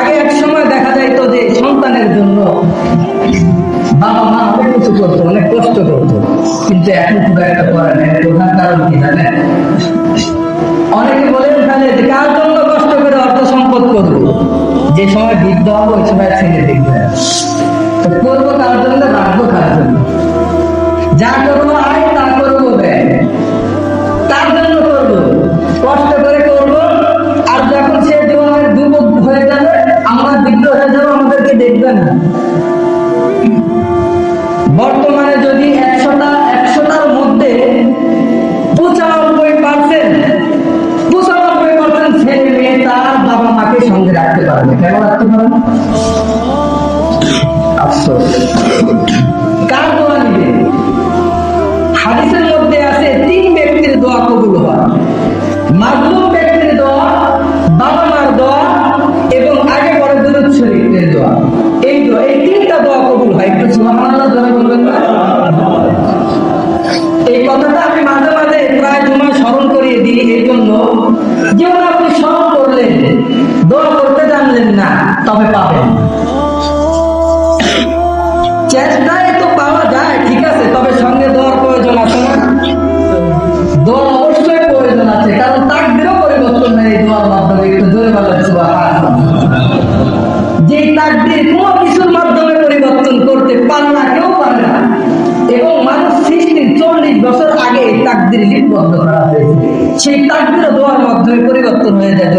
আগে এক সময় দেখা যে সন্তানের জন্য বাবা মা অনেক কিছু করতো, অনেক কষ্ট করতো। কিন্তু এখন খুব একটা করে প্রধান কারণ কি অনেকে বলেন তাহলে কার জন্য কষ্ট করে অর্থ সম্পদ করব? যে সময় বৃদ্ধ হব, ওই সময় ছেলে দেখবে। তো করব কার জন্য রাখব কার জন্য। যা করব দেখবে না বর্তমানে যদি একশোটা, একশোটার মধ্যে পঁচানব্বই পার্সেন্ট পঁচানব্বই পার্সেন্ট ছেলে মেয়ে তার বাবা মাকে সঙ্গে রাখতে পারবে কেন রাখতে পারবে আফসোস। কার দোয়া নিবে? হাদিসের মধ্যে আছে, তিন ব্যক্তির দোয়া কবুল হয় মাজলুম দোয়া কবুল হয়। একটু সুবহানাল্লাহ জোরে বলবেন না? এই কথাটা আমি মাঝে মাঝে প্রায় জমায় স্মরণ করিয়ে দিই, এই জন্য যেমন আপনি স্মরণ করলেন, দোয়া করতে জানলেন না, তবে পাবেন। চেষ্টায় তো পাওয়া যায়, ঠিক আছে, তবে সঙ্গে দোয়ার প্রয়োজন আছে না? দোয়া অবশ্যই প্রয়োজন আছে, কারণ তাকদিরও পরিবর্তন নেই দোয়ার মাধ্যমে। একটু জোরে বলেন, সুবহানাল্লাহ। যে তাকদির কোনো পারে কেউ না। এবং মানুষ সৃষ্টির চল্লিশ বছর আগে তাকদির লিপিবদ্ধ করা হয়েছে। সেই তাকদির দোয়ার মাধ্যমে পরিবর্তন হয়ে যায়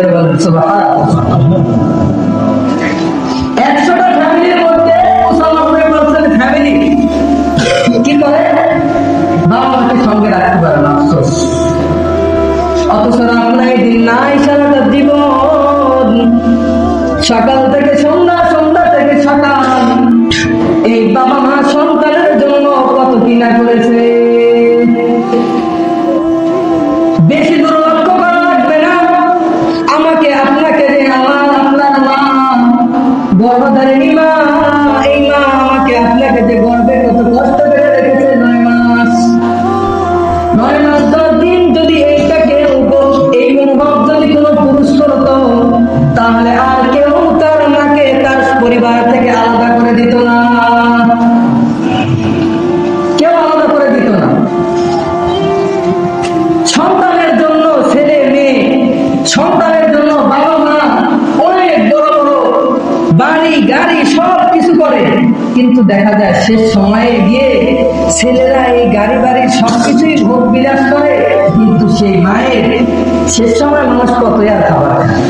নাই সকাল থেকে সন্ধ্যা তাহলে আর কেউ তার মাকে তার পরিবার থেকে আলাদা করে দিত না। কিন্তু দেখা যায় শেষ সময়ে গিয়ে ছেলেরা এই গাড়ি, বাড়ি সব কিছুই ভোগ বিলাস করে, কিন্তু সেই মায়ের শেষ সময় মানুষ কত আর খাবার খায়।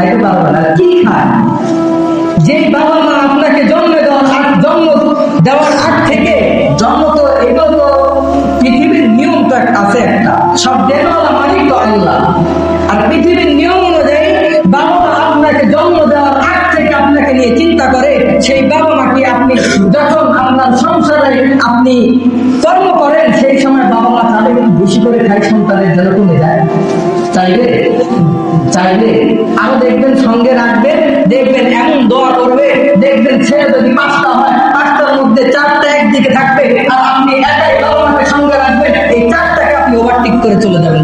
খাইতে পারবে না। কি খায়? যেই বাবা মা আপনাকে জন্ম দেওয়ার আগ জন্ম দেওয়ার আগ থেকে জন্ম তো এটাও তো পৃথিবীর নিয়ম তো আছে একটা। সব দেনওয়ালা মালিক তো আল্লাহ। আর পৃথিবীর নিয়ম অনুযায়ী বাবা মা আপনাকে জন্ম দেওয়ার আগ থেকে আপনাকে নিয়ে চিন্তা করে, সেই বাবা মাকে আপনি যখন আপনার সংসারে আপনি কর্ম করেন, সেই সময় বাবা মা তাদের বেশি করে খায়, সন্তানের জন্য কমে যায়। চাইবে চাইবে আরও দেখবেন, সঙ্গে রাখবেন, দেখবেন এমন দোয়া করবে, দেখবেন ছেলে যদি পাঁচটা হয়, পাঁচটার মধ্যে চারটা একদিকে থাকবে, আর আপনি একাই বাবা সঙ্গে রাখবেন, এই চারটাকে আপনি ওভারটেক করে চলে যাবেন।